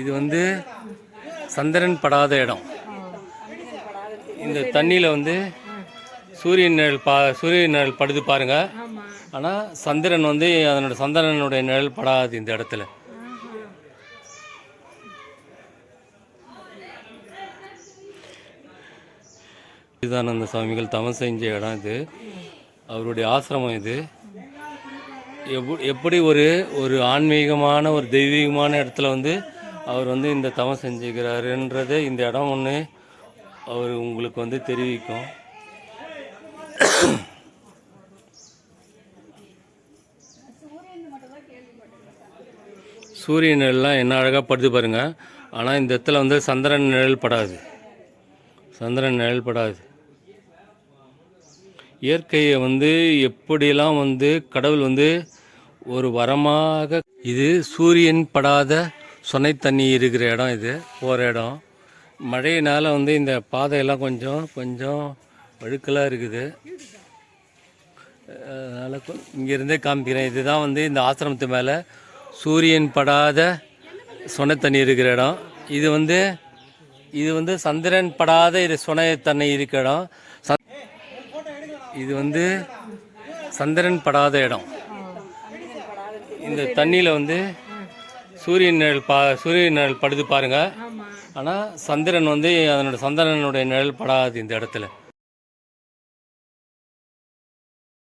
இது வந்து சந்திரன் படாத இடம். இந்த தண்ணியில் வந்து சூரியன் நிழல் பா சூரியன் நிழல் படுது பாருங்க. ஆனால் சந்திரன் வந்து அதனோட சந்திரனுடைய நிழல் படாது இந்த இடத்துல. சிதானந்த சுவாமிகள் தவம் செஞ்ச இடம் இது. அவருடைய ஆசிரமம் இது. எப்படி ஒரு ஒரு ஆன்மீகமான ஒரு தெய்வீகமான இடத்துல வந்து அவர் வந்து இந்த தவம் செஞ்சுக்கிறாருன்றதை இந்த இடம் ஒன்று அவர் உங்களுக்கு வந்து தெரிவிக்கும். சூரிய நிழல்லாம் என்ன அழகாக படுது பாருங்க. ஆனால் இந்த இடத்துல வந்து சந்திரன் நிழல் படாது. சந்திரன் நிழல் படாது. இயற்கையை வந்து எப்படியெல்லாம் வந்து கடவுள் வந்து ஒரு வரமாக இது சூரியன் படாத சொனை தண்ணி இருக்கிற இடம் இது போகிற இடம். மழையினால் வந்து இந்த பாதையெல்லாம் கொஞ்சம் கொஞ்சம் வழுக்கலாக இருக்குது. அதனால் இங்கேருந்தே காமிக்கிறேன். இதுதான் வந்து இந்த ஆசிரமத்து மேலே சூரியன் படாத சொனை தண்ணி இருக்கிற இடம். இது வந்து இது வந்து சந்திரன் படாத இது சொனை தண்ணி இருக்கிற இடம். இது வந்து சந்திரன் படாத இடம். இந்த தண்ணியில் வந்து சூரியன் நிழல் பா சூரியன் நிழல் படுது பாருங்க. ஆமா. ஆனால் சந்திரன் வந்து அதனோட சந்திரனுடைய நிழல் படாது இந்த இடத்துல.